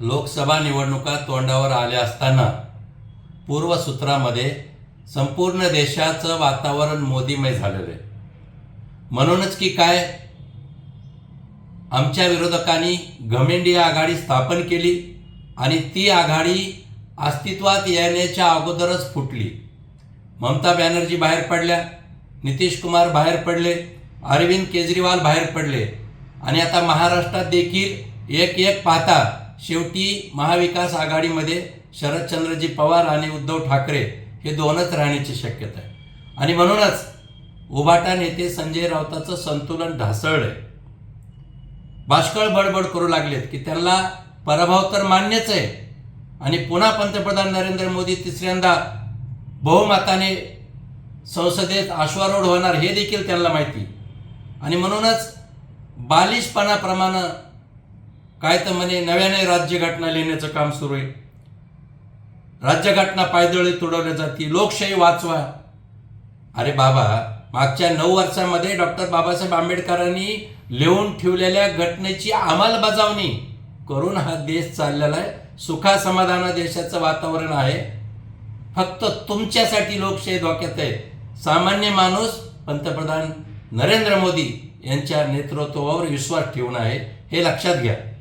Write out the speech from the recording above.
लोकसभा निवडणुका तोंडावर आल्या असताना पूर्वसूत्रामध्ये संपूर्ण देशाचं वातावरण मोदीमय झालेलं आहे. म्हणूनच की काय? आमच्या विरोधकांनी घमेंडी आघाडी स्थापन केली आणि ती आघाडी अस्तित्वात येण्याच्या अगोदरच फुटली. ममता बॅनर्जी बाहेर पडल्या नितीश कुमार बाहेर पडले अरविंद केजरीवाल बाहेर पडले आणि आता महाराष्ट्रात देखील एक एक पाहता शेवटी महाविकास आघाडीमध्ये शरदचंद्रजी पवार आणि उद्धव ठाकरे हे दोनच राहण्याची शक्यता आहे. आणि म्हणूनच उभाटा नेते संजय राऊताचं संतुलन ढासळलंय. बाष्कळ बडबड करू लागलेत की त्यांना पराभव तर मान्यच आहे. आणि पुन्हा पंतप्रधान नरेंद्र मोदी तिसऱ्यांदा बहुमताने संसदेत आश्वारूढ होणार हे देखील त्यांना माहिती. आणि म्हणूनच बालिशपणाप्रमाणे काय तर म्हणे नव्याने राज्यघटना लिहिण्याचं काम सुरू आहे. राज्यघटना पायदळी तुडवल्या जाते लोकशाही वाचवा. अरे बाबा मागच्या नऊ वर्षामध्ये डॉक्टर बाबासाहेब आंबेडकरांनी लिहून ठेवलेल्या घटनेची अंमलबजावणी करून हा देश चाललेला आहे. सुखा समाधाना देशाचं वातावरण आहे. फक्त तुमच्यासाठी लोकशाही धोक्यात आहे. सामान्य माणूस पंतप्रधान नरेंद्र मोदी यांच्या नेतृत्वावर विश्वास ठेवून आहे. हे लक्षात घ्या.